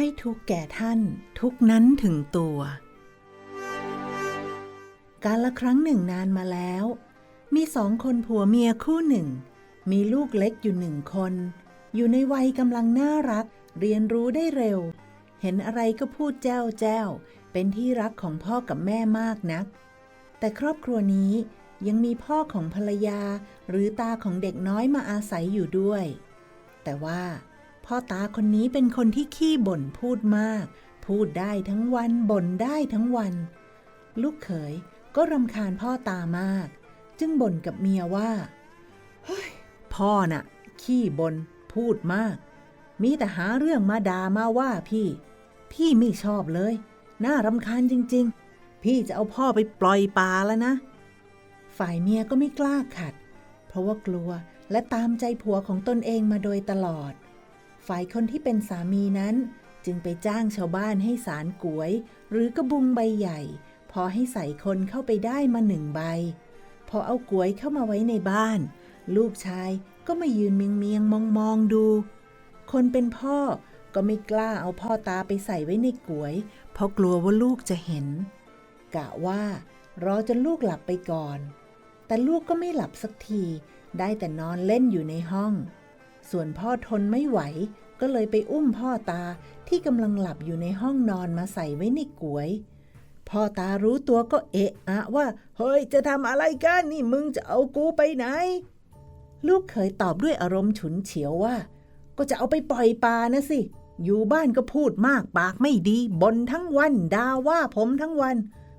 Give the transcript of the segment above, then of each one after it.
ให้ทุกแก่ท่านทุกนั้นถึงตัว การละครั้งหนึ่งนานมาแล้ว มีสองคนผัวเมียคู่หนึ่ง มีลูกเล็กอยู่หนึ่งคน อยู่ในวัยกำลังน่ารัก เรียนรู้ได้เร็ว เห็นอะไรก็พูดแจ้วแจ้ว เป็นที่รักของพ่อกับแม่มากนัก แต่ครอบครัวนี้ยังมีพ่อของภรรยาหรือตาของเด็กน้อยมาอาศัยอยู่ด้วย แต่ว่า พ่อตาคนนี้เป็นคนที่ขี้บ่นพูดมาก พูดได้ทั้งวันบ่นได้ทั้งวัน ลูกเขยก็รำคาญพ่อตามาก จึงบ่นกับเมียว่าเฮ้ยพ่อน่ะ ขี้บน่นพูดมาก มีแต่หาเรื่องมาด่ามาว่าพี่ พี่ไม่ชอบเลย น่ารำคาญจริง ๆ พี่จะเอาพ่อไปปล่อยปลาแล้วนะ ฝ่ายเมียก็ไม่กล้าขัด เพราะว่ากลัวและตามใจผัวของตนเองมาโดยตลอด ฝ่ายคนที่เป็นสามีนั้น จึงไปจ้างชาวบ้านให้สารกวย หรือกระบุงใบใหญ่ พอให้ใส่คนเข้าไปได้มาหนึ่งใบ พอเอากวยเข้ามาไว้ในบ้าน ลูกชายก็มายืนเมียงเมียงมองมองดู คนเป็นพ่อก็ไม่กล้าเอาพ่อตาไปใส่ไว้ในกวย เพราะกลัวว่าลูกจะเห็น กะว่ารอจนลูกหลับไปก่อน แต่ลูกก็ไม่หลับสักที ได้แต่นอนเล่นอยู่ในห้อง ส่วนพ่อทนไม่ไหว ก็เลยไปอุ้มพ่อตาที่กำลังหลับอยู่ในห้องนอนมาใส่ไว้ในกวย พ่อตารู้ตัวก็เอะอะว่า เฮ้ย จะทำอะไรกันนี่มึงจะเอากูไปไหน ลูกเคยตอบด้วยอารมณ์ฉุนเฉียวว่า ก็จะเอาไปปล่อยปลานะสิ อยู่บ้านก็พูดมากปากไม่ดีบ่นทั้งวันด่าว่าผมทั้งวัน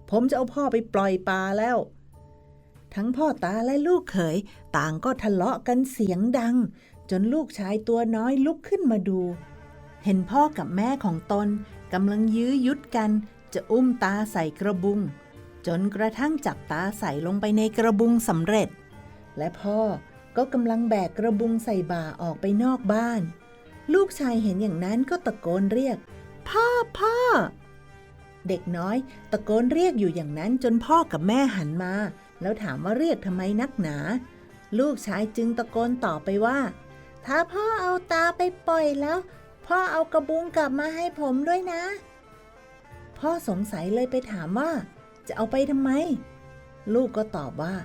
ผมจะเอาพ่อไปปล่อยปลาแล้วทั้งพ่อตาและลูกเขย ต่างก็ทะเลาะกันเสียงดัง จนลูกชายตัวน้อยลุกขึ้นมาดู เห็นพ่อกับแม่ของตนกำลังยื้อยุดกัน จะอุ้มตาใส่กระบุง จนกระทั่งจับตาใส่ลงไปในกระบุงสำเร็จ และพ่อก็กำลังแบกกระบุงใส่บ่าออกไปนอกบ้าน ลูกชายเห็นอย่างนั้นก็ตะโกนเรียก พ่อพ่อ เด็กน้อย ตะโกนเรียกอยู่อย่างนั้นจนพ่อกับแม่หันมา แล้วถามว่าเรียกทำไมนักหนา ลูกชายจึงตะโกนตอบไปว่า ถ้าพ่อเอาตาไปปล่อยแล้ว พ่อเอากระบุงกลับมาให้ผมด้วยนะ พ่อสงสัยเลยไปถามว่า จะเอาไปทำไม ลูกก็ตอบว่า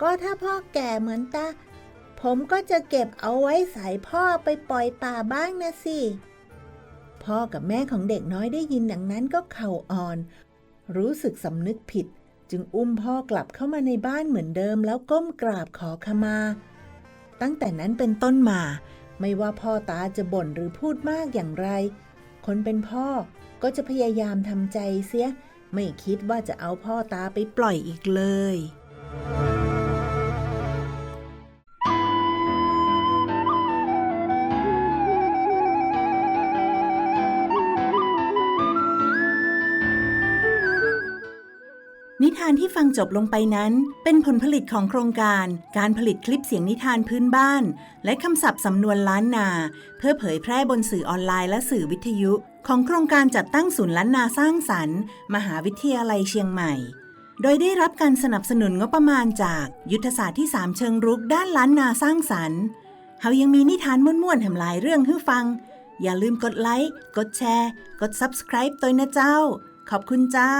ก็ถ้าพ่อแก่เหมือนตา ผมก็จะเก็บเอาไว้ใส่พ่อไปปล่อยป่าบ้างนะสิพ่อกับแม่ของเด็กน้อยได้ยินอย่างนั้นก็เข่าอ่อน รู้สึกสำนึกผิด จึงอุ้มพ่อกลับเข้ามาในบ้านเหมือนเดิมแล้วก้มกราบขอขมา ตั้งแต่นั้นเป็นต้นมา ไม่ว่าพ่อตาจะบ่นหรือพูดมากอย่างไร คนเป็นพ่อก็จะพยายามทำใจเสีย ไม่คิดว่าจะเอาพ่อตาไปปล่อยอีกเลย นิทานที่ฟังจบลงไปนั้น เป็นผลผลิตของโครงการ การผลิตคลิปเสียงนิทานพื้นบ้าน และคำศัพท์สำนวนล้านนา เพื่อเผยแพร่บนสื่อออนไลน์และสื่อวิทยุ ของโครงการจัดตั้งศูนย์ล้านนาสร้างสรรค์ มหาวิทยาลัยเชียงใหม่ โดยได้รับการสนับสนุนงบประมาณจากยุทธศาสตร์ที่ 3 เชิงรุกด้านล้านนาสร้างสรรค์เฮายังมีนิทานม่วนๆแถมหลายเรื่องให้ฟัง อย่าลืมกดไลค์กดแชร์ กด subscribe ตัวนะเจ้า ขอบคุณเจ้า